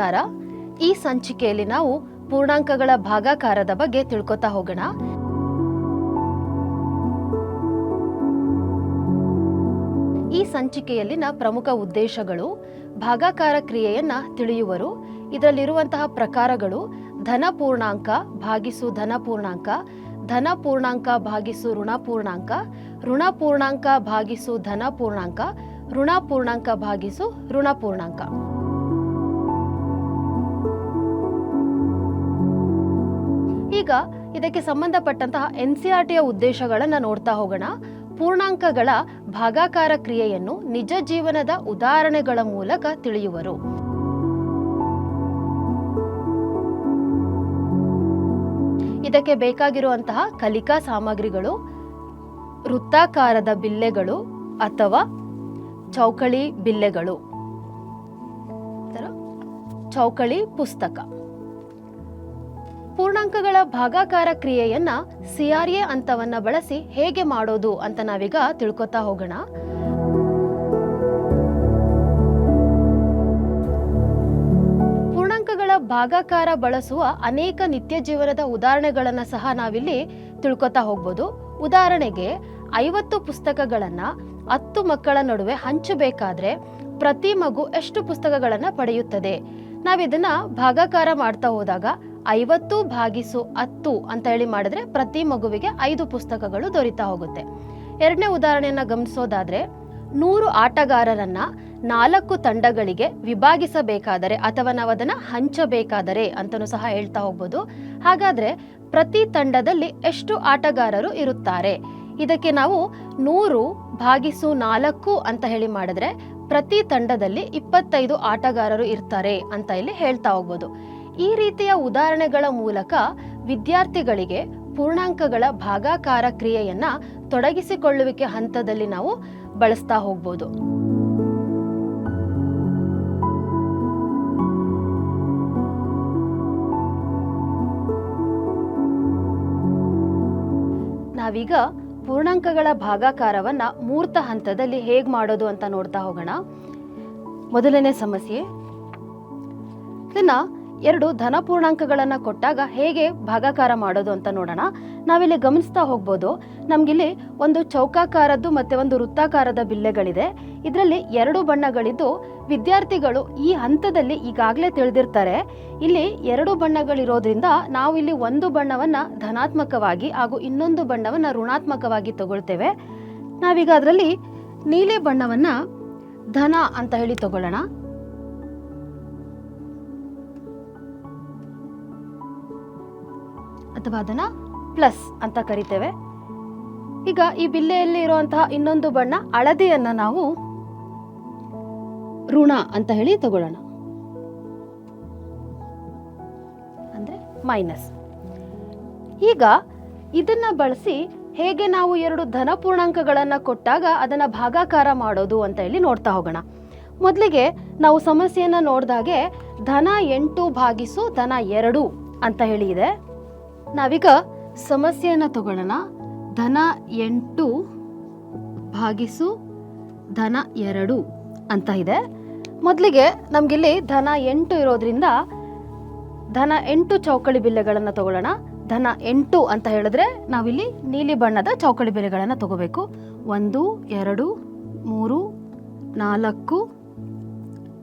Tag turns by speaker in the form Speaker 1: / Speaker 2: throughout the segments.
Speaker 1: ನಮಸ್ಕಾರ ಈ ಸಂಚಿಕೆಯಲ್ಲಿ ನಾವು ಪೂರ್ಣಾಂಕಗಳ ಭಾಗಾಕಾರದ ಬಗ್ಗೆ ತಿಳ್ಕೊತಾ ಹೋಗೋಣ. ಈ ಸಂಚಿಕೆಯಲ್ಲಿನ ಪ್ರಮುಖ ಉದ್ದೇಶಗಳು, ಭಾಗಾಕಾರ ಕ್ರಿಯೆಯನ್ನ ತಿಳಿಯುವರು, ಇದರಲ್ಲಿರುವಂತಹ ಪ್ರಕಾರಗಳು, ಧನ ಪೂರ್ಣಾಂಕ ಭಾಗಿಸು ಧನ ಪೂರ್ಣಾಂಕ ಧನ ಪೂರ್ಣಾಂಕ ಭಾಗಿಸು ಋಣ ಪೂರ್ಣಾಂಕ ಋಣ ಪೂರ್ಣಾಂಕ ಭಾಗಿಸು ಧನ ಪೂರ್ಣಾಂಕ, ಋಣ ಪೂರ್ಣಾಂಕ ಭಾಗಿಸು ಋಣ ಪೂರ್ಣಾಂಕ. ಈಗ ಇದಕ್ಕೆ ಸಂಬಂಧಪಟ್ಟಂತಹ ಎನ್ ಸಿ ಆರ್ ಟಿಯ ಉದ್ದೇಶಗಳನ್ನು ನೋಡ್ತಾ ಹೋಗೋಣ. ಪೂರ್ಣಾಂಕಗಳ ಭಾಗಾಕಾರ ಕ್ರಿಯೆಯನ್ನು ನಿಜ ಜೀವನದ ಉದಾಹರಣೆಗಳ ಮೂಲಕ ತಿಳಿಯುವರು. ಇದಕ್ಕೆ ಬೇಕಾಗಿರುವಂತಹ ಕಲಿಕಾ ಸಾಮಗ್ರಿಗಳು, ವೃತ್ತಾಕಾರದ ಬಿಲ್ಲೆಗಳು ಅಥವಾ ಚೌಕಳಿ ಬಿಲ್ಲೆಗಳು. ಚೌಕಳಿ ಪುಸ್ತಕ. ಪೂರ್ಣಾಂಕಗಳ ಭಾಗಾಕಾರ ಕ್ರಿಯೆಯನ್ನ ಸಿಆರ್ಎ ಅಂತವನ್ನ ಬಳಸಿ ಹೇಗೆ ಮಾಡೋದು ಅಂತ ನಾವೀಗ ತಿಳ್ಕೊತಾ ಹೋಗೋಣ. ಪೂರ್ಣಾಂಕಗಳ ಭಾಗಾಕಾರ ಬಳಸುವ ಅನೇಕ ನಿತ್ಯ ಜೀವನದ ಉದಾಹರಣೆಗಳನ್ನ ಸಹ ನಾವಿಲ್ಲಿ ತಿಳ್ಕೊತಾ ಹೋಗ್ಬೋದು. ಉದಾಹರಣೆಗೆ, ಐವತ್ತು ಪುಸ್ತಕಗಳನ್ನ ಹತ್ತು ಮಕ್ಕಳ ನಡುವೆ ಹಂಚಬೇಕಾದ್ರೆ ಪ್ರತಿ ಮಗು ಎಷ್ಟು ಪುಸ್ತಕಗಳನ್ನ ಪಡೆಯುತ್ತದೆ? ನಾವಿದನ್ನ ಭಾಗಾಕಾರ ಮಾಡ್ತಾ ಹೋದಾಗ ಐವತ್ತು ಭಾಗಿಸು ಹತ್ತು ಅಂತ ಹೇಳಿ ಮಾಡಿದ್ರೆ ಪ್ರತಿ ಮಗುವಿಗೆ ಐದು ಪುಸ್ತಕಗಳು ದೊರೀತಾ ಹೋಗುತ್ತೆ. ಎರಡನೇ ಉದಾಹರಣೆಯನ್ನ ಗಮನಿಸೋದಾದ್ರೆ, ನೂರು ಆಟಗಾರರನ್ನ ನಾಲ್ಕು ತಂಡಗಳಿಗೆ ವಿಭಾಗಿಸಬೇಕಾದರೆ ಅಥವಾ ನಾವು ಅದನ್ನ ಹಂಚಬೇಕಾದರೆ ಅಂತಲೂ ಸಹ ಹೇಳ್ತಾ ಹೋಗ್ಬೋದು. ಹಾಗಾದ್ರೆ ಪ್ರತಿ ತಂಡದಲ್ಲಿ ಎಷ್ಟು ಆಟಗಾರರು ಇರುತ್ತಾರೆ? ಇದಕ್ಕೆ ನಾವು ನೂರು ಭಾಗಿಸು ನಾಲ್ಕು ಅಂತ ಹೇಳಿ ಮಾಡಿದ್ರೆ ಪ್ರತಿ ತಂಡದಲ್ಲಿ ಇಪ್ಪತ್ತೈದು ಆಟಗಾರರು ಇರ್ತಾರೆ ಅಂತ ಇಲ್ಲಿ ಹೇಳ್ತಾ ಹೋಗ್ಬೋದು. ಈ ರೀತಿಯ ಉದಾಹರಣೆಗಳ ಮೂಲಕ ವಿದ್ಯಾರ್ಥಿಗಳಿಗೆ ಪೂರ್ಣಾಂಕಗಳ ಭಾಗಾಕಾರ ಕ್ರಿಯೆಯನ್ನ ತೊಡಗಿಸಿಕೊಳ್ಳುವಿಕೆ ಹಂತದಲ್ಲಿ ನಾವು ಬಳಸ್ತಾ ಹೋಗ್ಬೋದು. ನಾವೀಗ ಪೂರ್ಣಾಂಕಗಳ ಭಾಗಾಕಾರವನ್ನ ಮೂರ್ತ ಹಂತದಲ್ಲಿ ಹೇಗ್ ಮಾಡೋದು ಅಂತ ನೋಡ್ತಾ ಹೋಗೋಣ. ಮೊದಲನೇ ಸಮಸ್ಯೆ. ಇದನ್ನ ಎರಡು ಧನ ಪೂರ್ಣಾಂಕಗಳನ್ನ ಕೊಟ್ಟಾಗ ಹೇಗೆ ಭಾಗಾಕಾರ ಮಾಡೋದು ಅಂತ ನೋಡೋಣ. ನಾವಿಲ್ಲಿ ಗಮನಿಸ್ತಾ ಹೋಗ್ಬೋದು. ನಮಗಿಲ್ಲಿ ಒಂದು ಚೌಕಾಕಾರದ್ದು ಮತ್ತೆ ಒಂದು ವೃತ್ತಾಕಾರದ ಬಿಲ್ಲೆಗಳಿದೆ. ಇದರಲ್ಲಿ ಎರಡು ಬಣ್ಣಗಳಿದ್ದು ವಿದ್ಯಾರ್ಥಿಗಳು ಈ ಹಂತದಲ್ಲಿ ಈಗಾಗಲೇ ತಿಳಿದಿರ್ತಾರೆ. ಇಲ್ಲಿ ಎರಡು ಬಣ್ಣಗಳಿರೋದ್ರಿಂದ ನಾವು ಇಲ್ಲಿ ಒಂದು ಬಣ್ಣವನ್ನ ಧನಾತ್ಮಕವಾಗಿ ಹಾಗೂ ಇನ್ನೊಂದು ಬಣ್ಣವನ್ನ ಋಣಾತ್ಮಕವಾಗಿ ತಗೊಳ್ತೇವೆ. ನಾವೀಗ ಅದರಲ್ಲಿ ನೀಲಿ ಬಣ್ಣವನ್ನ ಧನ ಅಂತ ಹೇಳಿ ತಗೊಳ್ಳೋಣ. ಅಥವಾ ಅದನ್ನು ಪ್ಲಸ್ ಅಂತ ಕರಿತೇವೆ. ಈಗ ಈ ಬಿಲ್ಲೆಯಲ್ಲಿ ಇರುವಂತಹ ಇನ್ನೊಂದು ಬಣ್ಣ ಹಳದಿಯನ್ನು ನಾವು ಋಣ ಅಂತ ಹೇಳಿ ತಗೊಳ್ಳೋಣ. ಅಂದ್ರೆ ಮೈನಸ್. ಈಗ ಇದನ್ನ ಬಳಸಿ ಹೇಗೆ ನಾವು ಎರಡು ಧನ ಪೂರ್ಣಾಂಕಗಳನ್ನು ಕೊಟ್ಟಾಗ ಅದನ್ನ ಭಾಗಾಕಾರ ಮಾಡೋದು ಅಂತ ಹೇಳಿ ನೋಡ್ತಾ ಹೋಗೋಣ. ಮೊದಲಿಗೆ ನಾವು ಸಮಸ್ಯೆಯನ್ನು ನೋಡಿದಾಗೆ ಧನ ಎಂಟು ಭಾಗಿಸು ಧನ ಎರಡು ಅಂತ ಹೇಳಿ ಇದೆ. ನಾವೀಗ ಸಮಸ್ಯೆಯನ್ನು ತಗೊಳ್ಳೋಣ. ಧನ ಎಂಟು ಭಾಗಿಸು ಧನ ಎರಡು ಅಂತ ಇದೆ. ಮೊದಲಿಗೆ ನಮಗಿಲ್ಲಿ ಧನ ಎಂಟು ಇರೋದ್ರಿಂದ ಧನ ಎಂಟು ಚೌಕಳಿ ಬಿಲ್ಲೆಗಳನ್ನು ತಗೊಳ್ಳೋಣ. ಧನ ಎಂಟು ಅಂತ ಹೇಳಿದ್ರೆ ನಾವಿಲ್ಲಿ ನೀಲಿ ಬಣ್ಣದ ಚೌಕಳಿ ಬಿಲ್ಲೆಗಳನ್ನು ತಗೋಬೇಕು. ಒಂದು, ಎರಡು, ಮೂರು, ನಾಲ್ಕು,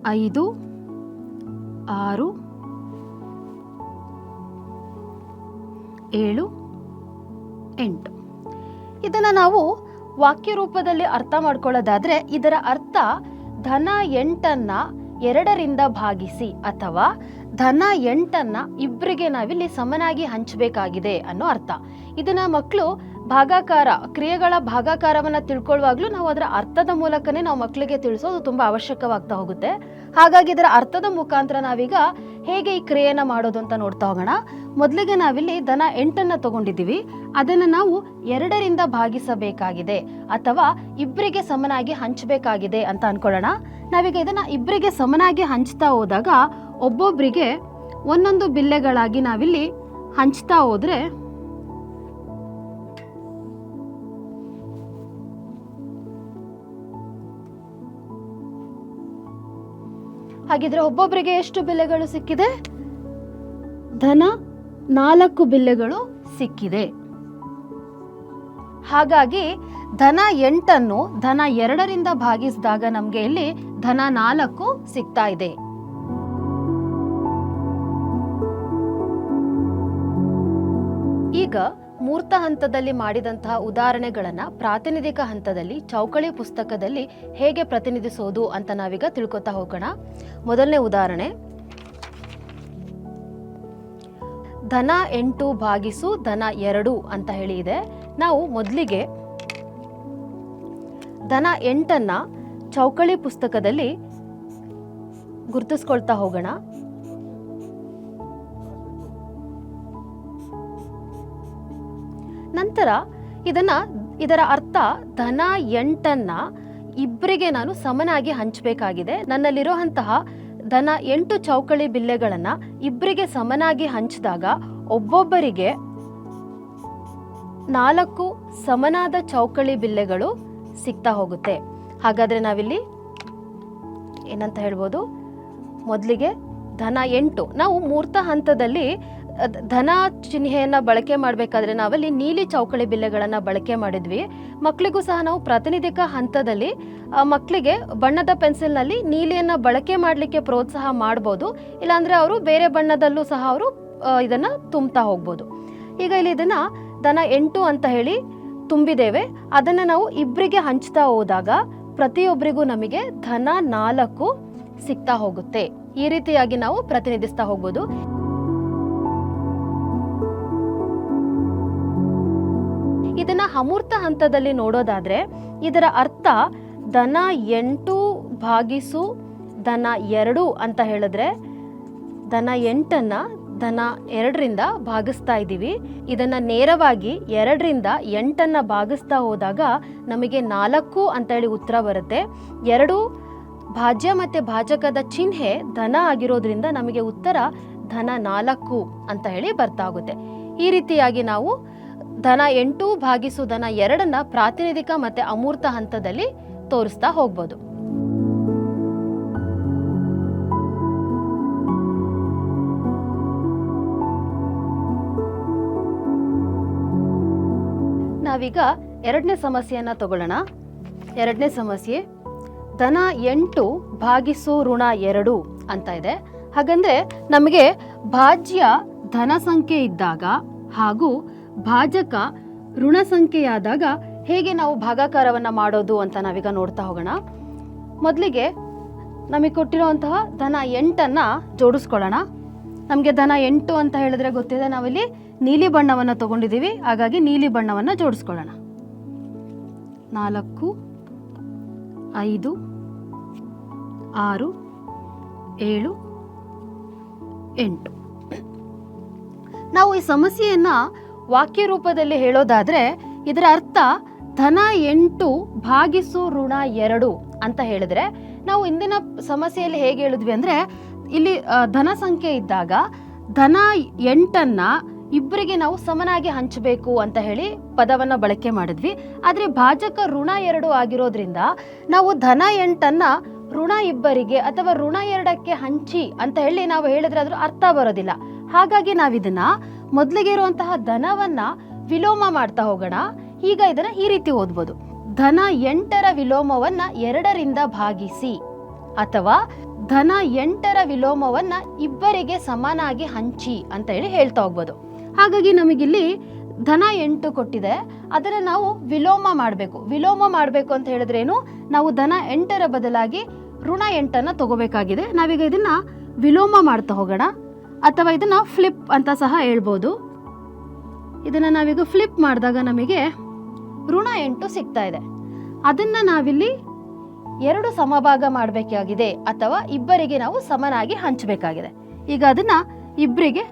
Speaker 1: ಐದು, ಆರು ಏಳು, ಎಂಟು. ಇದನ್ನು ನಾವು ವಾಕ್ಯ ರೂಪದಲ್ಲಿ ಅರ್ಥ ಮಾಡ್ಕೊಳ್ಳೋದಾದರೆ ಇದರ ಅರ್ಥ ಧನ ಎಂಟನ್ನು ಎರಡರಿಂದ ಭಾಗಿಸಿ ಅಥವಾ ಧನ ಎಂಟನ್ನು ಇಬ್ಬರಿಗೆ ನಾವಿಲ್ಲಿ ಸಮನಾಗಿ ಹಂಚಬೇಕಾಗಿದೆ ಅನ್ನೋ ಅರ್ಥ. ಇದನ್ನ ಮಕ್ಕಳು ಭಾಗಾಕಾರ, ಕ್ರಿಯೆಗಳ ಭಾಗಾಕಾರವನ್ನ ತಿಳ್ಕೊಳ್ಳುವಾಗ್ಲೂ ನಾವು ಅದರ ಅರ್ಥದ ಮೂಲಕನೇ ನಾವು ಮಕ್ಕಳಿಗೆ ತಿಳಿಸೋದು ತುಂಬಾ ಅವಶ್ಯಕವಾಗ್ತಾ ಹೋಗುತ್ತೆ. ಹಾಗಾಗಿ ಇದರ ಅರ್ಥದ ಮುಖಾಂತರ ನಾವೀಗ ಹೇಗೆ ಈ ಕ್ರಿಯೆಯನ್ನು ಮಾಡೋದು ಅಂತ ನೋಡ್ತಾ ಹೋಗೋಣ. ಮೊದಲಿಗೆ ನಾವಿಲ್ಲಿ ದನ ಎಂಟನ್ನು ತಗೊಂಡಿದ್ದೀವಿ. ಅದನ್ನ ನಾವು ಎರಡರಿಂದ ಭಾಗಿಸಬೇಕಾಗಿದೆ ಅಥವಾ ಇಬ್ಬರಿಗೆ ಸಮನಾಗಿ ಹಂಚಬೇಕಾಗಿದೆ ಅಂತ ಅನ್ಕೊಳ್ಳೋಣ. ನಾವೀಗ ಇದನ್ನ ಇಬ್ಬರಿಗೆ ಸಮನಾಗಿ ಹಂಚ್ತಾ ಹೋದಾಗ ಒಬ್ಬೊಬ್ಬರಿಗೆ ಒಂದೊಂದು ಬಿಲ್ಲೆಗಳಾಗಿ ನಾವಿಲ್ಲಿ ಹಂಚ್ತಾ ಹೋದ್ರೆ ಹಾಗಿದ್ರೆ ಒಬ್ಬೊಬ್ಬರಿಗೆ ಎಷ್ಟು ಬಿಲ್ಲೆಗಳು ಸಿಕ್ಕಿದೆ? ಧನ ನಾಲ್ಕು ಬಿಲ್ಲೆಗಳು ಸಿಕ್ಕಿದೆ. ಹಾಗಾಗಿ ಧನ ಎಂಟನ್ನು ಧನ ಎರಡರಿಂದ ಭಾಗಿಸಿದಾಗ ನಮಗೆ ಇಲ್ಲಿ ಧನ ನಾಲ್ಕು ಸಿಗ್ತಾ ಇದೆ. ಈಗ ಮೂರ್ತ ಹಂತದಲ್ಲಿ ಮಾಡಿದಂತಹ ಉದಾಹರಣೆಗಳನ್ನು ಪ್ರಾತಿನಿಧಿಕ ಹಂತದಲ್ಲಿ ಚೌಕಳಿ ಪುಸ್ತಕದಲ್ಲಿ ಹೇಗೆ ಪ್ರತಿನಿಧಿಸೋದು ಅಂತ ನಾವೀಗ ತಿಳ್ಕೊತಾ ಹೋಗೋಣ. ಮೊದಲನೇ ಉದಾಹರಣೆ. ಧನ ಎಂಟು ಭಾಗಿಸು ಧನ ಎರಡು ಅಂತ ಹೇಳಿ ಇದೆ. ನಾವು ಮೊದಲಿಗೆ ಧನ ಎಂಟನ್ನ ಚೌಕಳಿ ಪುಸ್ತಕದಲ್ಲಿ ಗುರುತಿಸ್ಕೊಳ್ತಾ ಹೋಗೋಣ. ನಂತರ ಇದನ್ನ ಇದರ ಅರ್ಥ ಧನ ಎಂಟನ್ನ ಇಬ್ಬರಿಗೆ ನಾನು ಸಮನಾಗಿ ಹಂಚಬೇಕಾಗಿದೆ. ನನ್ನಲ್ಲಿರುವಂತಹ ಧನ ಎಂಟು ಚೌಕಳಿ ಬಿಲ್ಲೆಗಳನ್ನ ಇಬ್ಬರಿಗೆ ಸಮನಾಗಿ ಹಂಚಿದಾಗ ಒಬ್ಬೊಬ್ಬರಿಗೆ ನಾಲ್ಕು ಸಮನಾದ ಚೌಕಳಿ ಬಿಲ್ಲೆಗಳು ಸಿಗ್ತಾ ಹೋಗುತ್ತೆ. ಹಾಗಾದ್ರೆ ನಾವಿಲ್ಲಿ ಏನಂತ ಹೇಳ್ಬೋದು? ಮೊದಲಿಗೆ ಧನ ಎಂಟು. ನಾವು ಮೂರ್ತ ಹಂತದಲ್ಲಿ ಧನ ಚಿಹ್ನೆಯನ್ನ ಬಳಕೆ ಮಾಡಬೇಕಾದ್ರೆ ನಾವಲ್ಲಿ ನೀಲಿ ಚೌಕಳಿ ಬಿಲ್ಲೆಗಳನ್ನು ಬಳಕೆ ಮಾಡಿದ್ವಿ. ಮಕ್ಕಳಿಗೂ ಸಹ ನಾವು ಪ್ರಾತಿನಿಧಿಕ ಹಂತದಲ್ಲಿ ಮಕ್ಕಳಿಗೆ ಬಣ್ಣದ ಪೆನ್ಸಿಲ್ನಲ್ಲಿ ನೀಲಿಯನ್ನ ಬಳಕೆ ಮಾಡಲಿಕ್ಕೆ ಪ್ರೋತ್ಸಾಹ ಮಾಡ್ಬೋದು. ಇಲ್ಲಾಂದ್ರೆ ಅವರು ಬೇರೆ ಬಣ್ಣದಲ್ಲೂ ಸಹ ಅವರು ಇದನ್ನ ತುಂಬ್ತಾ ಹೋಗ್ಬೋದು. ಈಗ ಇಲ್ಲಿ ಇದನ್ನ ದನ ಎಂಟು ಅಂತ ಹೇಳಿ ತುಂಬಿದ್ದೇವೆ. ಅದನ್ನ ನಾವು ಇಬ್ಬರಿಗೆ ಹಂಚ್ತಾ ಹೋದಾಗ ಪ್ರತಿಯೊಬ್ಬರಿಗೂ ನಮಗೆ ಧನ ನಾಲ್ಕು ಸಿಗ್ತಾ ಹೋಗುತ್ತೆ. ಈ ರೀತಿಯಾಗಿ ನಾವು ಪ್ರತಿನಿಧಿಸ್ತಾ ಹೋಗ್ಬೋದು. ಅಮೂರ್ತ ಹಂತದಲ್ಲಿ ನೋಡೋದಾದ್ರೆ, ಇದರ ಅರ್ಥ ದನ ಎಂಟು ಭಾಗಿಸು ದನ ಎರಡು ಅಂತ ಹೇಳಿದ್ರೆ ದನ ಎಂಟನ್ನ ದನ ಎರಡರಿಂದ ಭಾಗಿಸ್ತಾ ಇದ್ದೀವಿ. ಇದನ್ನ ನೇರವಾಗಿ ಎರಡರಿಂದ ಎಂಟನ್ನ ಭಾಗಿಸ್ತಾ ಹೋದಾಗ ನಮಗೆ ನಾಲ್ಕು ಅಂತ ಹೇಳಿ ಉತ್ತರ ಬರುತ್ತೆ. ಎರಡು ಭಾಜ್ಯ ಮತ್ತೆ ಭಾಜಕದ ಚಿಹ್ನೆ ಧನ ಆಗಿರೋದ್ರಿಂದ ನಮಗೆ ಉತ್ತರ ಧನ ನಾಲ್ಕು ಅಂತ ಹೇಳಿ ಬರ್ತಾ ಹೋಗುತ್ತೆ ಈ ರೀತಿಯಾಗಿ ನಾವು ಧನ ಎಂಟು ಭಾಗಿಸು ಧನ ಎರಡನ್ನ ಪ್ರಾತಿನಿಧಿಕ ಮತ್ತೆ ಅಮೂರ್ತ ಹಂತದಲ್ಲಿ ತೋರಿಸ್ತಾ ಹೋಗ್ಬೋದು. ನಾವೀಗ ಎರಡನೇ ಸಮಸ್ಯೆಯನ್ನ ತಗೊಳ್ಳೋಣ. ಎರಡನೇ ಸಮಸ್ಯೆ ಧನ ಎಂಟು ಭಾಗಿಸು ಋಣ ಎರಡು ಅಂತ ಇದೆ. ಹಾಗಂದ್ರೆ ನಮಗೆ ಭಾಜ್ಯ ಧನ ಸಂಖ್ಯೆ ಇದ್ದಾಗ ಹಾಗೂ ಭಾಜಕ ಋಣ ಸಂಖ್ಯೆಯಾದಾಗ ಹೇಗೆ ನಾವು ಭಾಗಾಕಾರವನ್ನು ಮಾಡೋದು ಅಂತ ನಾವೀಗ ನೋಡ್ತಾ ಹೋಗೋಣ. ಮೊದಲಿಗೆ ನಮಗೆ ಕೊಟ್ಟಿರುವಂತಹ ಧನ ಎಂಟನ್ನು ಜೋಡಿಸ್ಕೊಳ್ಳೋಣ. ನಮಗೆ ಧನ ಎಂಟು ಅಂತ ಹೇಳಿದ್ರೆ ಗೊತ್ತಿದೆ, ನಾವಿಲ್ಲಿ ನೀಲಿ ಬಣ್ಣವನ್ನು ತಗೊಂಡಿದ್ದೀವಿ, ಹಾಗಾಗಿ ನೀಲಿ ಬಣ್ಣವನ್ನು ಜೋಡಿಸ್ಕೊಳ್ಳೋಣ. ನಾಲ್ಕು, ಐದು, ಆರು, ಏಳು, ಎಂಟು. ನಾವು ಈ ಸಮಸ್ಯೆಯನ್ನ ವಾಕ್ಯ ರೂಪದಲ್ಲಿ ಹೇಳೋದಾದ್ರೆ ಇದರ ಅರ್ಥ ಧನ ಎಂಟು ಭಾಗಿಸು ಋಣ ಎರಡು ಅಂತ ಹೇಳಿದ್ರೆ ನಾವು ಇಂದಿನ ಸಮಸ್ಯೆಯಲ್ಲಿ ಹೇಗೆ ಹೇಳಿದ್ವಿ ಅಂದ್ರೆ ಇಲ್ಲಿ ಧನ ಸಂಖ್ಯೆ ಇದ್ದಾಗ ಧನ ಎಂಟನ್ನ ಇಬ್ಬರಿಗೆ ನಾವು ಸಮನಾಗಿ ಹಂಚಬೇಕು ಅಂತ ಹೇಳಿ ಪದವನ್ನ ಬಳಕೆ ಮಾಡಿದ್ವಿ. ಆದ್ರೆ ಭಾಜಕ ಋಣ ಎರಡು ಆಗಿರೋದ್ರಿಂದ ನಾವು ಧನ ಎಂಟನ್ನ ಋಣ ಇಬ್ಬರಿಗೆ ಅಥವಾ ಋಣ ಎರಡಕ್ಕೆ ಹಂಚಿ ಅಂತ ಹೇಳಿ ನಾವು ಹೇಳಿದ್ರೆ ಅದ್ರ ಅರ್ಥ ಬರೋದಿಲ್ಲ. ಹಾಗಾಗಿ ನಾವಿದನ್ನ ಮೊದಲಿಗೆ ಇರುವಂತಹ ಧನವನ್ನ ವಿಲೋಮ ಮಾಡ್ತಾ ಹೋಗೋಣ. ಈಗ ಇದನ್ನ ಈ ರೀತಿ ಓದ್ಬೋದು. ಧನ ಎಂಟರ ವಿಲೋಮವನ್ನ ಎರಡರಿಂದ ಭಾಗಿಸಿ ಅಥವಾ ಧನ ಎಂಟರ ವಿಲೋಮವನ್ನ ಇಬ್ಬರಿಗೆ ಸಮನಾಗಿ ಹಂಚಿ ಅಂತ ಹೇಳಿ ಹೇಳ್ತಾ ಹೋಗ್ಬೋದು. ಹಾಗಾಗಿ ನಮಗಿಲ್ಲಿ ಧನ ಎಂಟು ಕೊಟ್ಟಿದೆ. ಅದನ್ನ ನಾವು ವಿಲೋಮ ಮಾಡಬೇಕು. ವಿಲೋಮ ಮಾಡಬೇಕು ಅಂತ ಹೇಳಿದ್ರೇನು ನಾವು ಧನ ಎಂಟರ ಬದಲಾಗಿ ಋಣ ಎಂಟನ್ನ ತಗೋಬೇಕಾಗಿದೆ. ನಾವೀಗ ಇದನ್ನ ವಿಲೋಮ ಮಾಡ್ತಾ ಹೋಗೋಣ. ಅಥವಾ ಇದನ್ನ ಫ್ಲಿಪ್ ಅಂತ ಸಹ ಹೇಳ್ಬೋದು. ಇದನ್ನ ನಾವೀಗ ಫ್ಲಿಪ್ ಮಾಡಿದಾಗ ನಮಗೆ ಋಣ ಎಂಟು ಸಿಗ್ತಾ ಇದೆ. ಅದನ್ನ ನಾವಿಲ್ಲಿ ಎರಡು ಸಮಭಾಗ ಮಾಡಬೇಕಾಗಿದೆ ಅಥವಾ ಇಬ್ಬರಿಗೆ ನಾವು ಸಮನಾಗಿ ಹಂಚಬೇಕಾಗಿದೆ. ಈಗ ಅದನ್ನ ಇಬ್ಬರಿಗೆ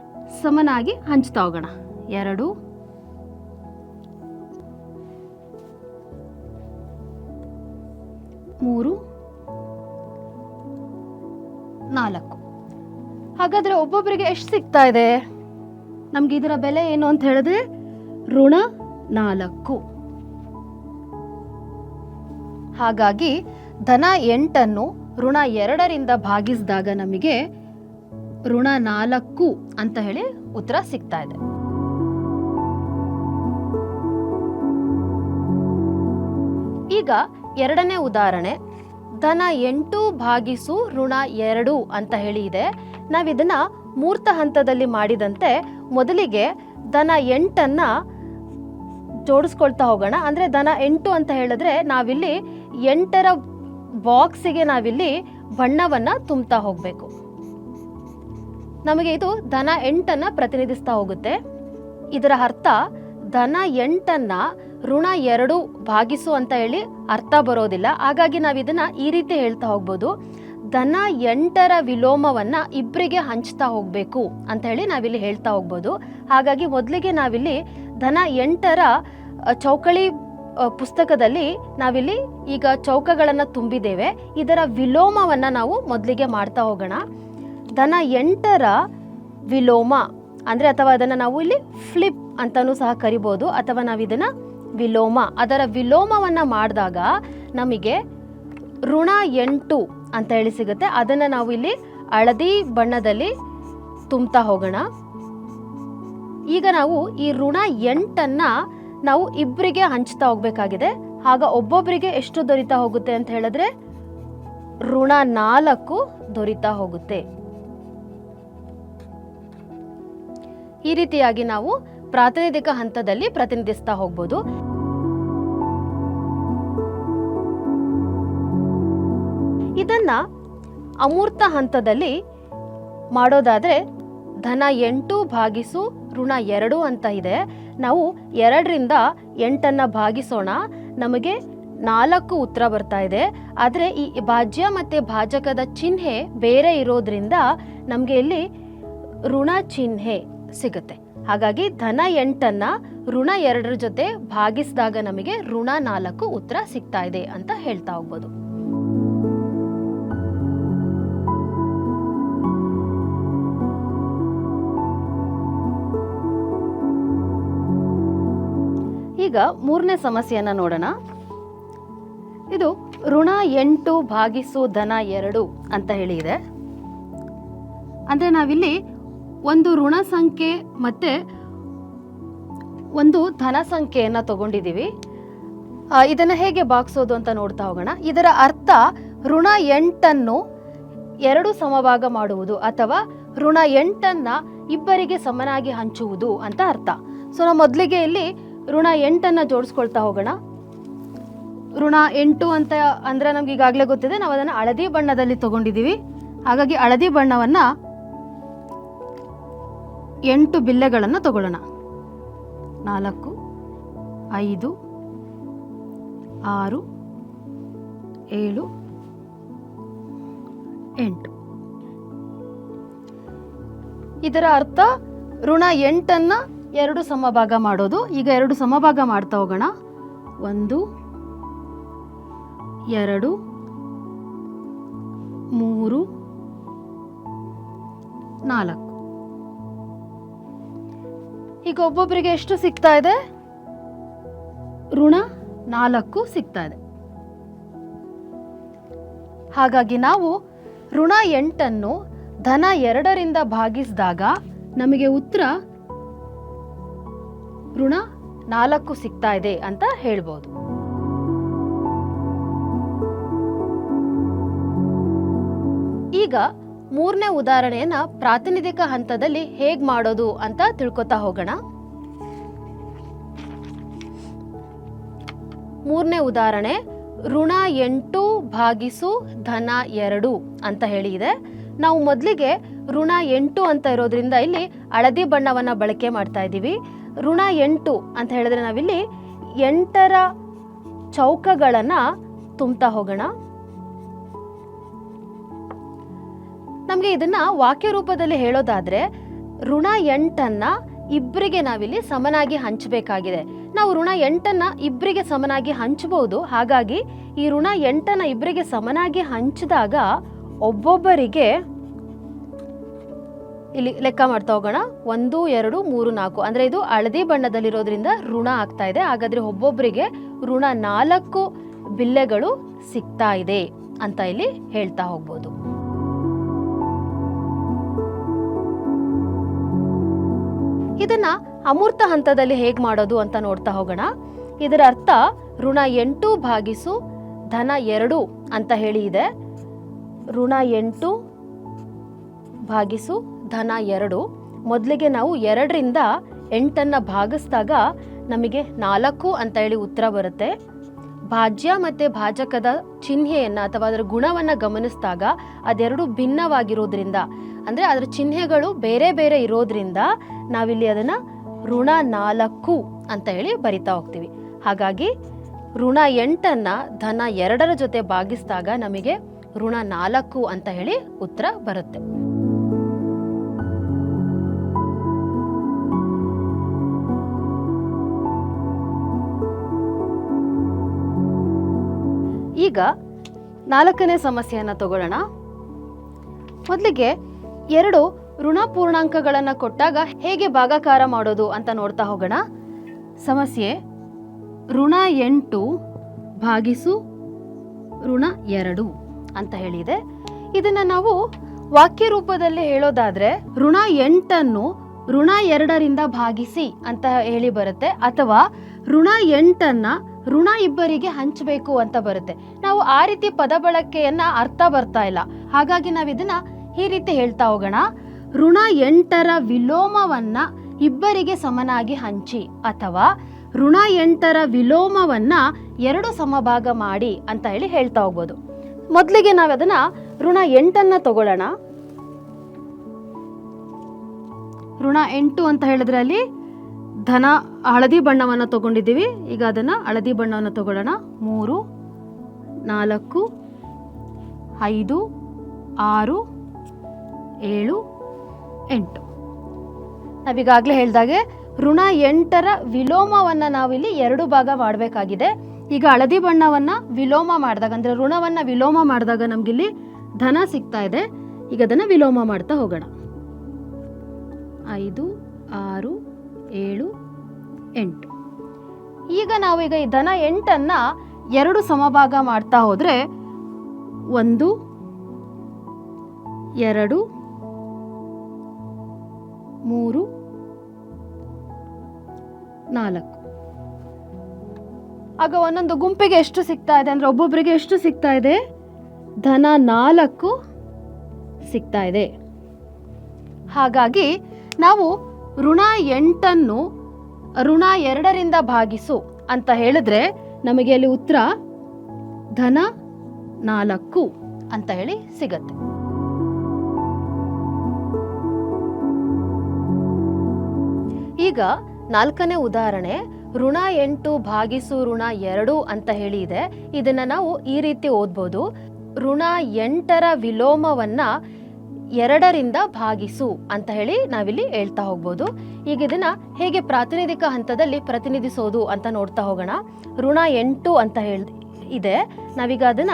Speaker 1: ಸಮನಾಗಿ ಹಂಚ್ತಾ ಹೋಗೋಣ. ಎರಡು, ಮೂರು, ನಾಲ್ಕು. ಹಾಗಾದ್ರೆ ಒಬ್ಬೊಬ್ಬರಿಗೆ ಎಷ್ಟು ಸಿಗ್ತಾ ಇದೆ? ನಮ್ಗೆ ಇದರ ಬೆಲೆ ಏನು ಅಂತ ಹೇಳಿದ್ರೆ ಋಣ ನಾಲ್ಕು. ಹಾಗಾಗಿ ಧನ ಎಂಟನ್ನು ಋಣ ಎರಡರಿಂದ ಭಾಗಿಸಿದಾಗ ನಮಗೆ ಋಣ ನಾಲ್ಕು ಅಂತ ಹೇಳಿ ಉತ್ತರ ಸಿಗ್ತಾ ಇದೆ. ಈಗ ಎರಡನೇ ಉದಾಹರಣೆ. ಧನ ಎಂಟು ಭಾಗಿಸು ಋಣ ಎರಡು ಅಂತ ಹೇಳಿ ಇದೆ ನಾವಿದನ್ನ ಮೂರ್ತ ಹಂತದಲ್ಲಿ ಮಾಡಿದಂತೆ ಮೊದಲಿಗೆ ಧನ ಎಂಟನ್ನ ಜೋಡಿಸ್ಕೊಳ್ತಾ ಹೋಗೋಣ. ಅಂದ್ರೆ ಧನ ಎಂಟು ಅಂತ ಹೇಳಿದ್ರೆ ನಾವಿಲ್ಲಿ ಎಂಟರ ಬಾಕ್ಸಿಗೆ ನಾವಿಲ್ಲಿ ಬಣ್ಣವನ್ನ ತುಂಬ್ತಾ ಹೋಗ್ಬೇಕು. ನಮಗೆ ಇದು ಧನ ಎಂಟನ್ನ ಪ್ರತಿನಿಧಿಸ್ತಾ ಹೋಗುತ್ತೆ. ಇದರ ಅರ್ಥ ಧನ ಎಂಟನ್ನ ಋಣ ಎರಡು ಭಾಗಿಸು ಅಂತ ಹೇಳಿ ಅರ್ಥ ಬರೋದಿಲ್ಲ. ಹಾಗಾಗಿ ನಾವು ಇದನ್ನ ಈ ರೀತಿ ಹೇಳ್ತಾ ಹೋಗ್ಬೋದು. ಧನ ಎಂಟರ ವಿಲೋಮವನ್ನ ಇಬ್ಬರಿಗೆ ಹಂಚ್ತಾ ಹೋಗ್ಬೇಕು ಅಂತ ಹೇಳಿ ನಾವಿಲ್ಲಿ ಹೇಳ್ತಾ ಹೋಗ್ಬೋದು. ಹಾಗಾಗಿ ಮೊದಲಿಗೆ ನಾವಿಲ್ಲಿ ಧನ ಎಂಟರ ಚೌಕಳಿ ಪುಸ್ತಕದಲ್ಲಿ ನಾವಿಲ್ಲಿ ಈಗ ಚೌಕಗಳನ್ನು ತುಂಬಿದ್ದೇವೆ. ಇದರ ವಿಲೋಮವನ್ನ ನಾವು ಮೊದಲಿಗೆ ಮಾಡ್ತಾ ಹೋಗೋಣ. ಧನ ಎಂಟರ ವಿಲೋಮ ಅಂದ್ರೆ ಅಥವಾ ಅದನ್ನು ನಾವು ಇಲ್ಲಿ ಫ್ಲಿಪ್ ಅಂತಲೂ ಸಹ ಕರಿಬೋದು. ಅಥವಾ ನಾವು ಇದನ್ನ ವಿಲೋಮ, ಅದರ ವಿಲೋಮವನ್ನ ಮಾಡಿದಾಗ ನಮಗೆ ಋಣ ಎಂಟು ಅಂತ ಹೇಳಿ ಸಿಗುತ್ತೆ. ಅದನ್ನು ನಾವು ಇಲ್ಲಿ ಹಳದಿ ಬಣ್ಣದಲ್ಲಿ ತುಂಬ್ತಾ ಹೋಗೋಣ. ಈಗ ನಾವು ಈ ಋಣ ಎಂಟನ್ನು ನಾವು ಇಬ್ಬರಿಗೆ ಹಂಚ್ತಾ ಹೋಗಬೇಕಾಗಿದೆ. ಆಗ ಒಬ್ಬೊಬ್ಬರಿಗೆ ಎಷ್ಟು ದೊರೀತಾ ಹೋಗುತ್ತೆ ಅಂತ ಹೇಳಿದ್ರೆ ಋಣ ನಾಲ್ಕು ದೊರೀತಾ ಹೋಗುತ್ತೆ. ಈ ರೀತಿಯಾಗಿ ನಾವು ಪ್ರಾತಿನಿಧಿಕ ಹಂತದಲ್ಲಿ ಪ್ರತಿನಿಧಿಸ್ತಾ ಹೋಗ್ಬೋದು. ಇದನ್ನ ಅಮೂರ್ತ ಹಂತದಲ್ಲಿ ಮಾಡೋದಾದ್ರೆ ಧನ ಎಂಟು ಭಾಗಿಸು ಋಣ ಎರಡು ಅಂತ ಇದೆ. ನಾವು ಎರಡರಿಂದ ಎಂಟನ್ನ ಭಾಗಿಸೋಣ. ನಮಗೆ ನಾಲ್ಕು ಉತ್ತರ ಬರ್ತಾ ಇದೆ. ಆದರೆ ಈ ಭಾಜ್ಯ ಮತ್ತೆ ಭಾಜಕದ ಚಿಹ್ನೆ ಬೇರೆ ಇರೋದ್ರಿಂದ ನಮಗೆ ಇಲ್ಲಿ ಋಣ ಚಿಹ್ನೆ ಸಿಗುತ್ತೆ. ಹಾಗಾಗಿ ಧನ ಎಂಟನ್ನ ಋಣ ಎರಡರ ಜೊತೆ ಭಾಗಿಸಿದಾಗ ನಮಗೆ ಋಣ ನಾಲ್ಕು ಉತ್ತರ ಸಿಗ್ತಾ ಇದೆ ಅಂತ ಹೇಳ್ತಾ ಹೋಗ್ಬೋದು. ಈಗ ಮೂರನೇ ಸಮಸ್ಯೆಯನ್ನ ನೋಡೋಣ. ಇದು ಋಣ ಎಂಟು ಭಾಗಿಸು ಧನ ಎರಡು ಅಂತ ಹೇಳಿದೆ. ಅಂದ್ರೆ ನಾವಿಲ್ಲಿ ಒಂದು ಋಣ ಸಂಖ್ಯೆ ಮತ್ತೆ ಒಂದು ಧನ ಸಂಖ್ಯೆಯನ್ನ ತಗೊಂಡಿದ್ದೀವಿ. ಆ, ಇದನ್ನ ಹೇಗೆ ಬಾಗಿಸೋದು ಅಂತ ನೋಡ್ತಾ ಹೋಗೋಣ. ಇದರ ಅರ್ಥ ಋಣ ಎಂಟನ್ನು ಎರಡು ಸಮಭಾಗ ಮಾಡುವುದು ಅಥವಾ ಋಣ ಎಂಟನ್ನ ಇಬ್ಬರಿಗೆ ಸಮನಾಗಿ ಹಂಚುವುದು ಅಂತ ಅರ್ಥ. ಸೊ ನಾವು ಮೊದಲಿಗೆ ಇಲ್ಲಿ ಋಣ ಎಂಟನ್ನ ಜೋಡಿಸ್ಕೊಳ್ತಾ ಹೋಗೋಣ. ಋಣ ಎಂಟು ಅಂತ ಅಂದ್ರೆ ನಮ್ಗೆ ಈಗಾಗಲೇ ಗೊತ್ತಿದೆ. ನಾವು ಅದನ್ನು ಹಳದಿ ಬಣ್ಣದಲ್ಲಿ ತಗೊಂಡಿದೀವಿ ಹಾಗಾಗಿ ಹಳದಿ ಬಣ್ಣವನ್ನ ಎಂಟು ಬಿಲ್ಲೆಗಳನ್ನು ತಗೊಳ್ಳೋಣ. ನಾಲ್ಕು, ಐದು, ಆರು, ಏಳು, ಎಂಟು. ಇದರ ಅರ್ಥ ಋಣ ಎಂಟನ್ನ ಎರಡು ಸಮಭಾಗ ಮಾಡೋದು. ಈಗ ಎರಡು ಸಮಭಾಗ ಮಾಡ್ತಾ ಹೋಗೋಣ. ಒಂದು, ಎರಡು, ಮೂರು, ನಾಲ್ಕು. ಈಗ ಒಬ್ಬೊಬ್ಬರಿಗೆ ಎಷ್ಟು ಸಿಗ್ತಾ ಇದೆ? ಋಣ ನಾಲ್ಕು ಸಿಗ್ತಾ ಇದೆ. ಹಾಗಾಗಿ ನಾವು ಋಣ ಎಂಟನ್ನು ಧನ ಎರಡರಿಂದ ಭಾಗಿಸಿದಾಗ ನಮಗೆ ಉತ್ತರ ಋಣ ನಾಲ್ಕು ಸಿಗ್ತಾ ಇದೆ ಅಂತ ಹೇಳ್ಬೋದು. ಈಗ ಮೂರನೇ ಉದಾಹರಣೆಯನ್ನ ಪ್ರಾತಿನಿಧಿಕ ಹಂತದಲ್ಲಿ ಹೇಗ್ ಮಾಡೋದು ಅಂತ ತಿಳ್ಕೊತಾ ಹೋಗೋಣ. ಮೂರನೇ ಉದಾಹರಣೆ, ಋಣ ಎಂಟು ಭಾಗಿಸು ಧನ ಎರಡು ಅಂತ ಹೇಳಿ ಇದೆ. ನಾವು ಮೊದಲಿಗೆ ಋಣ ಎಂಟು ಅಂತ ಇರೋದ್ರಿಂದ ಇಲ್ಲಿ ಹಳದಿ ಬಣ್ಣವನ್ನ ಬಳಕೆ ಮಾಡ್ತಾ ಇದ್ದೀವಿ. ಋಣ ಎಂಟು ಅಂತ ಹೇಳಿದ್ರೆ ನಾವಿಲ್ಲಿ ಎಂಟರ ಚೌಕಗಳನ್ನ ತುಂಬ್ತಾ ಹೋಗೋಣ. ನಮಗೆ ಇದನ್ನ ವಾಕ್ಯ ರೂಪದಲ್ಲಿ ಹೇಳೋದಾದ್ರೆ, ಋಣ ಎಂಟನ್ನ ಇಬ್ಬರಿಗೆ ನಾವಿಲ್ಲಿ ಸಮನಾಗಿ ಹಂಚಬೇಕಾಗಿದೆ. ನಾವು ಋಣ ಎಂಟನ್ನ ಇಬ್ಬರಿಗೆ ಸಮನಾಗಿ ಹಂಚಬಹುದು ಹಾಗಾಗಿ ಈ ಋಣ ಎಂಟನ್ನ ಇಬ್ಬರಿಗೆ ಸಮನಾಗಿ ಹಂಚಿದಾಗ ಒಬ್ಬೊಬ್ಬರಿಗೆ ಇಲ್ಲಿ ಲೆಕ್ಕ ಮಾಡ್ತಾ ಹೋಗೋಣ. ಒಂದು, ಎರಡು, ಮೂರು, ನಾಲ್ಕು. ಅಂದ್ರೆ ಇದು ಹಳದಿ ಬಣ್ಣದಲ್ಲಿರೋದ್ರಿಂದ ಋಣ ಆಗ್ತಾ ಇದೆ. ಹಾಗಾದ್ರೆ ಒಬ್ಬೊಬ್ಬರಿಗೆ ಋಣ ನಾಲ್ಕು ಬಿಲ್ಲೆಗಳು ಸಿಗ್ತಾ ಇದೆ ಅಂತ ಇಲ್ಲಿ ಹೇಳ್ತಾ ಹೋಗ್ಬೋದು. ಇದನ್ನ ಅಮೂರ್ತ ಹಂತದಲ್ಲಿ ಹೇಗೆ ಮಾಡೋದು ಅಂತ ನೋಡ್ತಾ ಹೋಗೋಣ. ಇದರ ಅರ್ಥ ಋಣ ಎಂಟು ಭಾಗಿಸು ಧನ ಎರಡು ಅಂತ ಹೇಳಿ ಇದೆ. ಋಣ ಎಂಟು ಭಾಗಿಸು ಧನ ಎರಡು. ಮೊದಲಿಗೆ ನಾವು ಎರಡರಿಂದ ಎಂಟನ್ನು ಭಾಗಿಸಿದಾಗ ನಮಗೆ ನಾಲ್ಕು ಅಂತ ಹೇಳಿ ಉತ್ತರ ಬರುತ್ತೆ. ಭಾಜ್ಯ ಮತ್ತು ಭಾಜಕದ ಚಿಹ್ನೆಯನ್ನು ಅಥವಾ ಅದರ ಗುಣವನ್ನು ಗಮನಿಸಿದಾಗ ಅದೆರಡು ಭಿನ್ನವಾಗಿರೋದ್ರಿಂದ, ಅಂದರೆ ಅದರ ಚಿಹ್ನೆಗಳು ಬೇರೆ ಬೇರೆ ಇರೋದ್ರಿಂದ ನಾವಿಲ್ಲಿ ಅದನ್ನು ಋಣ ನಾಲ್ಕು ಅಂತ ಹೇಳಿ ಬರಿತಾ ಹೋಗ್ತೀವಿ. ಹಾಗಾಗಿ ಋಣ ಎಂಟನ್ನು ಧನ ಎರಡರ ಜೊತೆ ಭಾಗಿಸಿದಾಗ ನಮಗೆ ಋಣ ನಾಲ್ಕು ಅಂತ ಹೇಳಿ ಉತ್ತರ ಬರುತ್ತೆ. ಈಗ ನಾಲ್ಕನೇ ಸಮಸ್ಯೆಯನ್ನು ತಗೊಳ್ಳೋಣ. ಮೊದಲಿಗೆ ಎರಡು ಋಣ ಪೂರ್ಣಾಂಕಗಳನ್ನು ಕೊಟ್ಟಾಗ ಹೇಗೆ ಭಾಗಾಕಾರ ಮಾಡೋದು ಅಂತ ನೋಡ್ತಾ ಹೋಗೋಣ. ಸಮಸ್ಯೆ ಋಣ ಎಂಟು ಭಾಗಿಸು ಋಣ ಎರಡು ಅಂತ ಹೇಳಿದೆ. ಇದನ್ನು ನಾವು ವಾಕ್ಯ ರೂಪದಲ್ಲಿ ಹೇಳೋದಾದರೆ ಋಣ ಎಂಟನ್ನು ಋಣ ಎರಡರಿಂದ ಭಾಗಿಸಿ ಅಂತ ಹೇಳಿ ಬರುತ್ತೆ. ಅಥವಾ ಋಣ ಎಂಟನ್ನ ಋಣ ಇಬ್ಬರಿಗೆ ಹಂಚಬೇಕು ಅಂತ ಬರುತ್ತೆ. ನಾವು ಆ ರೀತಿ ಪದ ಬಳಕೆಯನ್ನ ಅರ್ಥ ಬರ್ತಾ ಇಲ್ಲ. ಹಾಗಾಗಿ ನಾವು ಇದನ್ನ ಈ ರೀತಿ ಹೇಳ್ತಾ ಹೋಗೋಣ. ಋಣ ಎಂಟರ ವಿಲೋಮವನ್ನ ಇಬ್ಬರಿಗೆ ಸಮನಾಗಿ ಹಂಚಿ ಅಥವಾ ಋಣ ಎಂಟರ ವಿಲೋಮವನ್ನ ಎರಡು ಸಮಭಾಗ ಮಾಡಿ ಅಂತ ಹೇಳಿ ಹೇಳ್ತಾ ಹೋಗ್ಬೋದು. ಮೊದಲಿಗೆ ನಾವು ಅದನ್ನ ಋಣ ಎಂಟನ್ನ ತಗೊಳ್ಳೋಣ. ಋಣ ಎಂಟು ಅಂತ ಹೇಳಿದ್ರೆ ಅಲ್ಲಿ ಧನ ಹಳದಿ ಬಣ್ಣವನ್ನು ತಗೊಂಡಿದ್ದೀವಿ. ಈಗ ಅದನ್ನು ಹಳದಿ ಬಣ್ಣವನ್ನು ತಗೊಳ್ಳೋಣ. ಮೂರು, ನಾಲ್ಕು, ಐದು, ಆರು, ಏಳು, ಎಂಟು. ನಾವೀಗಾಗಲೇ ಹೇಳಿದಾಗೆ ಋಣ ಎಂಟರ ವಿಲೋಮವನ್ನು ನಾವಿಲ್ಲಿ ಎರಡು ಭಾಗ ಮಾಡಬೇಕಾಗಿದೆ. ಈಗ ಹಳದಿ ಬಣ್ಣವನ್ನು ವಿಲೋಮ ಮಾಡಿದಾಗ, ಅಂದರೆ ಋಣವನ್ನು ವಿಲೋಮ ಮಾಡಿದಾಗ ನಮಗಿಲ್ಲಿ ಧನ ಸಿಗ್ತಾ ಇದೆ. ಈಗ ಅದನ್ನು ವಿಲೋಮ ಮಾಡ್ತಾ ಹೋಗೋಣ. ಐದು, ಆರು ಎಂಟು. ಈಗ ನಾವೀಗ ಈ ಧನ ಎಂಟನ್ನು ಎರಡು ಸಮಭಾಗ ಮಾಡ್ತಾ ಹೋದರೆ ಒಂದು, ಎರಡು, ಮೂರು, ನಾಲ್ಕು. ಆಗ ಒಂದೊಂದು ಗುಂಪಿಗೆ ಎಷ್ಟು ಸಿಗ್ತಾ ಇದೆ ಅಂದರೆ ಒಬ್ಬೊಬ್ಬರಿಗೆ ಎಷ್ಟು ಸಿಗ್ತಾ ಇದೆ? ಧನ ನಾಲ್ಕು ಸಿಗ್ತಾ ಇದೆ. ಹಾಗಾಗಿ ನಾವು ಋಣ ಎಂಟನ್ನು ಋಣ ಎರಡರಿಂದ ಭಾಗಿಸು ಅಂತ ಹೇಳಿದ್ರೆ ನಮಗೆ ಅಲ್ಲಿ ಉತ್ತರ ಧನ ನಾಲ್ಕು ಅಂತ ಹೇಳಿ ಸಿಗತ್ತೆ. ಈಗ ನಾಲ್ಕನೇ ಉದಾಹರಣೆ ಋಣ ಎಂಟು ಭಾಗಿಸು ಋಣ ಎರಡು ಅಂತ ಹೇಳಿ ಇದೆ. ಇದನ್ನ ನಾವು ಈ ರೀತಿ ಓದ್ಬೋದು. ಋಣ ಎಂಟರ ವಿಲೋಮವನ್ನ ಎರಡರಿಂದ ಭಾಗಿಸು ಅಂತ ಹೇಳಿ ನಾವಿಲ್ಲಿ ಹೇಳ್ತಾ ಹೋಗ್ಬೋದು. ಈಗ ಇದನ್ನ ಹೇಗೆ ಪ್ರಾತಿನಿಧಿಕ ಹಂತದಲ್ಲಿ ಪ್ರತಿನಿಧಿಸೋದು ಅಂತ ನೋಡ್ತಾ ಹೋಗೋಣ. ಋಣ ಎಂಟು ಅಂತ ಹೇಳಿ ಇದೆ. ನಾವೀಗ ಅದನ್ನ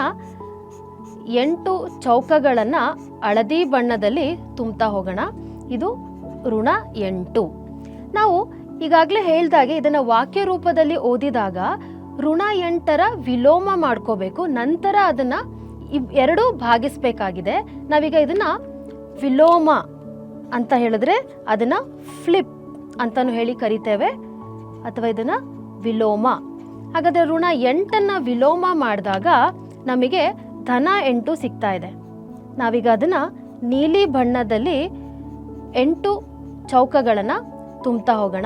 Speaker 1: ಎಂಟು ಚೌಕಗಳನ್ನ ಹಳದಿ ಬಣ್ಣದಲ್ಲಿ ತುಂಬ್ತಾ ಹೋಗೋಣ. ಇದು ಋಣ ಎಂಟು. ನಾವು ಈಗಾಗಲೇ ಹೇಳ್ದಾಗೆ ಇದನ್ನ ವಾಕ್ಯ ರೂಪದಲ್ಲಿ ಓದಿದಾಗ ಋಣ ಎಂಟರ ವಿಲೋಮ ಮಾಡ್ಕೋಬೇಕು. ನಂತರ ಅದನ್ನ ಎರಡು ಭಾಗಿಸ್ಬೇಕಾಗಿದೆ. ನಾವೀಗ ಇದನ್ನ ವಿಲೋಮ ಅಂತ ಹೇಳಿದ್ರೆ ಅದನ್ನ ಫ್ಲಿಪ್ ಅಂತಲೂ ಹೇಳಿ ಕರಿತೇವೆ. ಅಥವಾ ಇದನ್ನ ವಿಲೋಮ. ಹಾಗಾದ್ರೆ ಋಣ ಎಂಟನ್ನು ವಿಲೋಮ ಮಾಡಿದಾಗ ನಮಗೆ ಧನ ಎಂಟು ಸಿಗ್ತಾ ಇದೆ. ನಾವೀಗ ಅದನ್ನ ನೀಲಿ ಬಣ್ಣದಲ್ಲಿ ಎಂಟು ಚೌಕಗಳನ್ನು ತುಂಬ್ತಾ ಹೋಗೋಣ.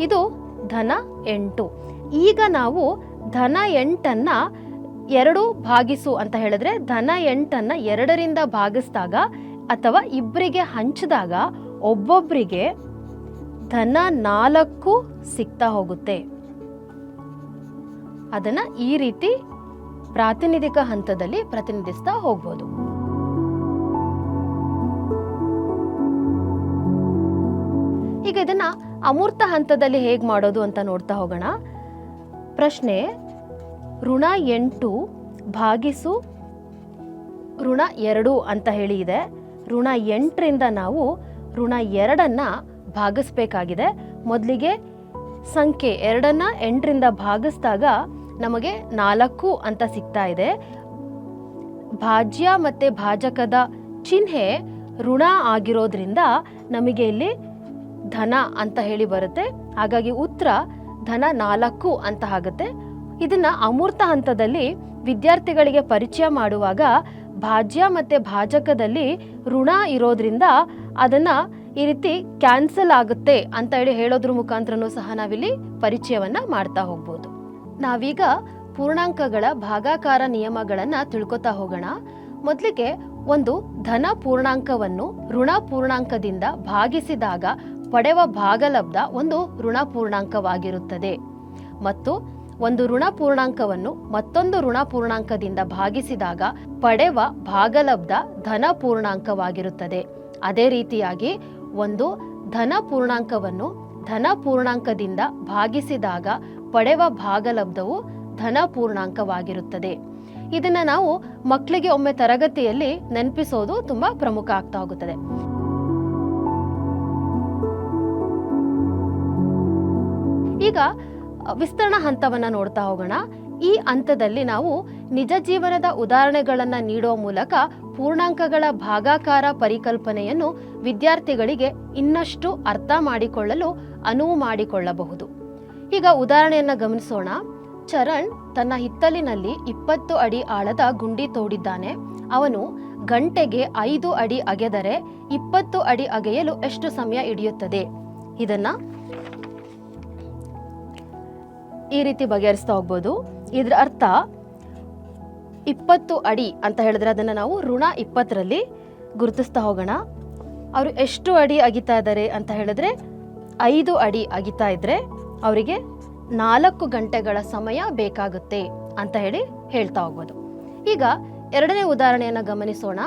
Speaker 1: ಇದು ಧನ ಎಂಟು. ಈಗ ನಾವು ಧನ ಎಂಟನ್ನ ಎರಡು ಭಾಗಿಸು ಅಂತ ಹೇಳಿದ್ರೆ ಧನ ಎಂಟನ್ನ ಎರಡರಿಂದ ಭಾಗಿಸಿದಾಗ ಅಥವಾ ಇಬ್ಬರಿಗೆ ಹಂಚಿದಾಗ ಒಬ್ಬೊಬ್ಬರಿಗೆ ಧನ ನಾಲ್ಕು ಸಿಗ್ತಾ ಹೋಗುತ್ತೆ. ಅದನ್ನ ಈ ರೀತಿ ಪ್ರಾತಿನಿಧಿಕ ಹಂತದಲ್ಲಿ ಪ್ರತಿನಿಧಿಸ್ತಾ ಹೋಗ್ಬೋದು. ಈಗ ಇದನ್ನ ಅಮೂರ್ತ ಹಂತದಲ್ಲಿ ಹೇಗೆ ಮಾಡೋದು ಅಂತ ನೋಡ್ತಾ ಹೋಗೋಣ. ಪ್ರಶ್ನೆ ಋಣ ಎಂಟು ಭಾಗಿಸು ಋಣ ಎರಡು ಅಂತ ಹೇಳಿ ಇದೆ. ಋಣ ಎಂಟರಿಂದ ನಾವು ಋಣ ಎರಡನ್ನು ಭಾಗಿಸ್ಬೇಕಾಗಿದೆ. ಮೊದಲಿಗೆ ಸಂಖ್ಯೆ ಎರಡನ್ನು ಎಂಟರಿಂದ ಭಾಗಿಸಿದಾಗ ನಮಗೆ ನಾಲ್ಕು ಅಂತ ಸಿಗ್ತಾ ಇದೆ. ಭಾಜ್ಯ ಮತ್ತು ಭಾಜಕದ ಚಿಹ್ನೆ ಋಣ ಆಗಿರೋದ್ರಿಂದ ನಮಗೆ ಇಲ್ಲಿ ಧನ ಅಂತ ಹೇಳಿ ಬರುತ್ತೆ. ಹಾಗಾಗಿ ಉತ್ತರ ಧನ ನಾಲ್ಕು ಅಂತ ಆಗುತ್ತೆ. ಇದನ್ನ ಅಮೂರ್ತ ಹಂತದಲ್ಲಿ ವಿದ್ಯಾರ್ಥಿಗಳಿಗೆ ಪರಿಚಯ ಮಾಡುವಾಗ ಭಾಜ್ಯ ಮತ್ತು ಭಾಜಕದಲ್ಲಿ ಋಣ ಇರೋದ್ರಿಂದ ಅದನ್ನ ಈ ರೀತಿ ಕ್ಯಾನ್ಸಲ್ ಆಗುತ್ತೆ ಅಂತ ಹೇಳಿ ಹೇಳೋದ್ರ ಮುಖಾಂತರನೂ ಸಹ ನಾವಿಲ್ಲಿ ಪರಿಚಯವನ್ನ ಮಾಡ್ತಾ ಹೋಗ್ಬೋದು. ನಾವೀಗ ಪೂರ್ಣಾಂಕಗಳ ಭಾಗಾಕಾರ ನಿಯಮಗಳನ್ನ ತಿಳ್ಕೊತಾ ಹೋಗೋಣ. ಮೊದಲಿಗೆ ಒಂದು ಧನ ಪೂರ್ಣಾಂಕವನ್ನು ಋಣ ಪೂರ್ಣಾಂಕದಿಂದ ಭಾಗಿಸಿದಾಗ ಪಡೆವ ಭಾಗಲಬ್ಧ ಒಂದು ಋಣ ಪೂರ್ಣಾಂಕವಾಗಿರುತ್ತದೆ. ಮತ್ತು ಒಂದು ಋಣಪೂರ್ಣಾಂಕವನ್ನು ಮತ್ತೊಂದು ಋಣ ಪೂರ್ಣಾಂಕದಿಂದ ಭಾಗಿಸಿದಾಗ ಪಡೆವ ಭಾಗಲಬ್ಧ ಧನ ಪೂರ್ಣಾಂಕವಾಗಿರುತ್ತದೆ. ಅದೇ ರೀತಿಯಾಗಿ ಒಂದು ಧನ ಪೂರ್ಣಾಂಕವನ್ನು ಧನ ಪೂರ್ಣಾಂಕದಿಂದ ಭಾಗಿಸಿದಾಗ ಪಡೆವ ಭಾಗಲಬ್ಧವು ಧನ ಪೂರ್ಣಾಂಕವಾಗಿರುತ್ತದೆ. ಇದನ್ನ ನಾವು ಮಕ್ಕಳಿಗೆ ಒಮ್ಮೆ ತರಗತಿಯಲ್ಲಿ ನೆನಪಿಸೋದು ತುಂಬಾ ಪ್ರಮುಖ ಆಗ್ತಾ ಹೋಗುತ್ತದೆ. ಈಗ ವಿಸ್ತರಣಾ ಹಂತವನ್ನು ನೋಡ್ತಾ ಹೋಗೋಣ. ಈ ಹಂತದಲ್ಲಿ ನಾವು ನಿಜ ಜೀವನದ ಉದಾಹರಣೆಗಳನ್ನು ನೀಡುವ ಮೂಲಕ ಪೂರ್ಣಾಂಕಗಳ ಭಾಗಾಕಾರ ಪರಿಕಲ್ಪನೆಯನ್ನು ವಿದ್ಯಾರ್ಥಿಗಳಿಗೆ ಇನ್ನಷ್ಟು ಅರ್ಥ ಮಾಡಿಕೊಳ್ಳಲು ಅನುವು ಮಾಡಿಕೊಳ್ಳಬಹುದು. ಈಗ ಉದಾಹರಣೆಯನ್ನು ಗಮನಿಸೋಣ. ಚರಣ್ ತನ್ನ ಹಿತ್ತಲಿನಲ್ಲಿ ಇಪ್ಪತ್ತು ಅಡಿ ಆಳದ ಗುಂಡಿ ತೋಡಿದ್ದಾನೆ. ಅವನು ಗಂಟೆಗೆ ಐದು ಅಡಿ ಅಗೆದರೆ ಇಪ್ಪತ್ತು ಅಡಿ ಅಗೆಯಲು ಎಷ್ಟು ಸಮಯ ಹಿಡಿಯುತ್ತದೆ? ಇದನ್ನ ಈ ರೀತಿ ಬಗೆಹರಿಸ್ತಾ ಹೋಗ್ಬೋದು. ಇದ್ರ ಅರ್ಥ ಇಪ್ಪತ್ತು ಅಡಿ ಅಂತ ಹೇಳಿದ್ರೆ ಅದನ್ನು ನಾವು ಋಣ ಇಪ್ಪತ್ತರಲ್ಲಿ ಗುರುತಿಸ್ತಾ ಹೋಗೋಣ. ಅವರು ಎಷ್ಟು ಅಡಿ ಅಗಿತಾ ಇದ್ದಾರೆ ಅಂತ ಹೇಳಿದ್ರೆ ಐದು ಅಡಿ ಅಗಿತಾ ಇದ್ರೆ ಅವರಿಗೆ ನಾಲ್ಕು ಗಂಟೆಗಳ ಸಮಯ ಬೇಕಾಗುತ್ತೆ ಅಂತ ಹೇಳಿ ಹೇಳ್ತಾ ಹೋಗ್ಬೋದು. ಈಗ ಎರಡನೇ ಉದಾಹರಣೆಯನ್ನು ಗಮನಿಸೋಣ.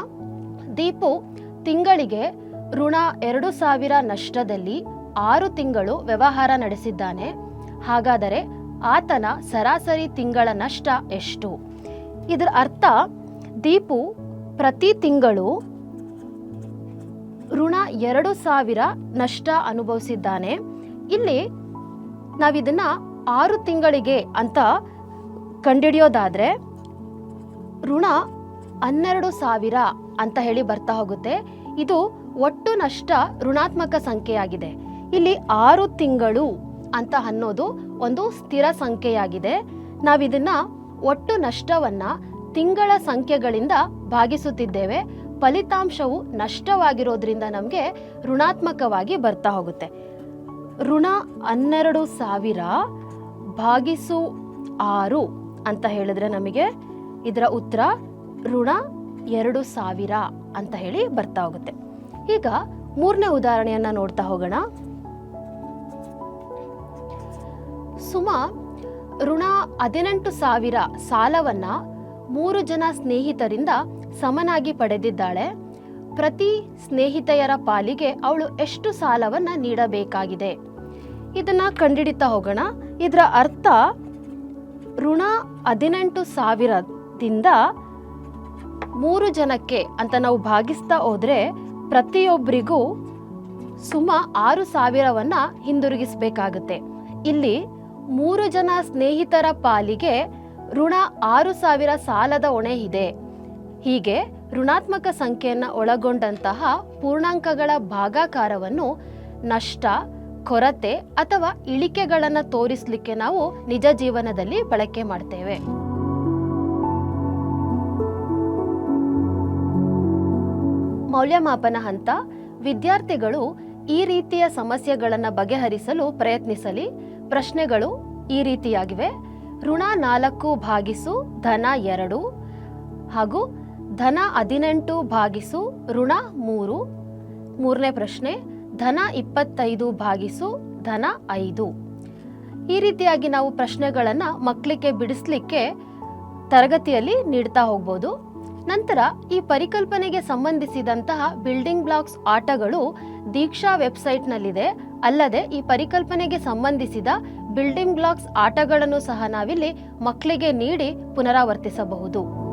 Speaker 1: ದೀಪು ತಿಂಗಳಿಗೆ ಋಣ ಎರಡು ಸಾವಿರ ನಷ್ಟದಲ್ಲಿ ಆರು ತಿಂಗಳು ವ್ಯವಹಾರ ನಡೆಸಿದ್ದಾನೆ. ಹಾಗಾದರೆ ಆತನ ಸರಾಸರಿ ತಿಂಗಳ ನಷ್ಟ ಎಷ್ಟು? ಇದರ ಅರ್ಥ, ದೀಪು ಪ್ರತಿ ತಿಂಗಳು ಋಣ ಎರಡು ಸಾವಿರ ನಷ್ಟ ಅನುಭವಿಸಿದ್ದಾನೆ. ಇಲ್ಲಿ ನಾವಿದನ್ನ ಆರು ತಿಂಗಳಿಗೆ ಅಂತ ಕಂಡಿಡಿಯೋದಾದ್ರೆ ಋಣ ಹನ್ನೆರಡು ಸಾವಿರ ಅಂತ ಹೇಳಿ ಬರ್ತಾ ಹೋಗುತ್ತೆ. ಇದು ಒಟ್ಟು ನಷ್ಟ ಋಣಾತ್ಮಕ ಸಂಖ್ಯೆಯಾಗಿದೆ. ಇಲ್ಲಿ ಆರು ತಿಂಗಳು ಅಂತ ಅನ್ನೋದು ಒಂದು ಸ್ಥಿರ ಸಂಖ್ಯೆಯಾಗಿದೆ. ನಾವಿದನ್ನ ಒಟ್ಟು ನಷ್ಟವನ್ನ ತಿಂಗಳ ಸಂಖ್ಯೆಗಳಿಂದ ಭಾಗಿಸುತ್ತಿದ್ದೇವೆ. ಫಲಿತಾಂಶವು ನಷ್ಟವಾಗಿರೋದ್ರಿಂದ ನಮಗೆ ಋಣಾತ್ಮಕವಾಗಿ ಬರ್ತಾ ಹೋಗುತ್ತೆ. ಋಣ ಹನ್ನೆರಡು ಸಾವಿರ ಭಾಗಿಸು ಆರು ಅಂತ ಹೇಳಿದ್ರೆ ನಮಗೆ ಇದರ ಉತ್ತರ ಋಣ ಎರಡು ಸಾವಿರ ಅಂತ ಹೇಳಿ ಬರ್ತಾ ಹೋಗುತ್ತೆ. ಈಗ ಮೂರನೇ ಉದಾಹರಣೆಯನ್ನ ನೋಡ್ತಾ ಹೋಗೋಣ. ಸುಮಾ, ಋಣ ಹದಿನೆಂಟು ಸಾವಿರ ಸಾಲವನ್ನ ಮೂರು ಜನ ಸ್ನೇಹಿತರಿಂದ ಸಮನಾಗಿ ಪಡೆದಿದ್ದಾಳೆ. ಪ್ರತಿ ಸ್ನೇಹಿತೆಯರ ಪಾಲಿಗೆ ಅವಳು ಎಷ್ಟು ಸಾಲವನ್ನ ನೀಡಬೇಕಾಗಿದೆ? ಇದನ್ನ ಕಂಡಿಡಿತಾ ಹೋಗೋಣ. ಇದರ ಅರ್ಥ, ಋಣ ಹದಿನೆಂಟು ಸಾವಿರದಿಂದ ಮೂರು ಜನಕ್ಕೆ ಅಂತ ನಾವು ಭಾಗಿಸ್ತಾ ಹೋದ್ರೆ ಪ್ರತಿಯೊಬ್ಬರಿಗೂ ಸುಮ ಆರು ಸಾವಿರವನ್ನ ಹಿಂದಿರುಗಿಸಬೇಕಾಗುತ್ತೆ. ಇಲ್ಲಿ ಮೂರು ಜನ ಸ್ನೇಹಿತರ ಪಾಲಿಗೆ ಋಣ ಆರು ಸಾವಿರ ಸಾಲದ ಹೊಣೆ ಇದೆ. ಹೀಗೆ ಋಣಾತ್ಮಕ ಸಂಖ್ಯೆಯನ್ನು ಒಳಗೊಂಡಂತಹ ಪೂರ್ಣಾಂಕಗಳ ಭಾಗಾಕಾರವನ್ನು ನಷ್ಟ, ಕೊರತೆ ಅಥವಾ ಇಳಿಕೆಗಳನ್ನು ತೋರಿಸಲಿಕ್ಕೆ ನಾವು ನಿಜ ಜೀವನದಲ್ಲಿ ಬಳಕೆ ಮಾಡ್ತೇವೆ. ಮೌಲ್ಯಮಾಪನ ಹಂತ, ವಿದ್ಯಾರ್ಥಿಗಳು ಈ ರೀತಿಯ ಸಮಸ್ಯೆಗಳನ್ನು ಬಗೆಹರಿಸಲು ಪ್ರಯತ್ನಿಸಲಿ. ಪ್ರಶ್ನೆಗಳು ಈ ರೀತಿಯಾಗಿವೆ. ಋಣ ನಾಲ್ಕು ಭಾಗಿಸು ಧನ ಎರಡು ಹಾಗೂ ಧನ ಹದಿನೆಂಟು ಭಾಗಿಸು ಋಣ ಮೂರು. ಮೂರನೇ ಪ್ರಶ್ನೆ, ಧನ ಇಪ್ಪತ್ತೈದು ಭಾಗಿಸು ಧನ ಐದು. ಈ ರೀತಿಯಾಗಿ ನಾವು ಪ್ರಶ್ನೆಗಳನ್ನು ಮಕ್ಕಳಿಗೆ ಬಿಡಿಸ್ಲಿಕ್ಕೆ ತರಗತಿಯಲ್ಲಿ ನೀಡ್ತಾ ಹೋಗ್ಬೋದು. ನಂತರ ಈ ಪರಿಕಲ್ಪನೆಗೆ ಸಂಬಂಧಿಸಿದಂತಹ ಬಿಲ್ಡಿಂಗ್ ಬ್ಲಾಕ್ಸ್ ಆಟಗಳು ದೀಕ್ಷಾ ವೆಬ್ಸೈಟ್ನಲ್ಲಿದೆ. ಅಲ್ಲದೆ ಈ ಪರಿಕಲ್ಪನೆಗೆ ಸಂಬಂಧಿಸಿದ ಬಿಲ್ಡಿಂಗ್ ಬ್ಲಾಕ್ಸ್ ಆಟಗಳನ್ನು ಸಹ ನಾವಿಲ್ಲಿ ಮಕ್ಕಳಿಗೆ ನೀಡಿ ಪುನರಾವರ್ತಿಸಬಹುದು.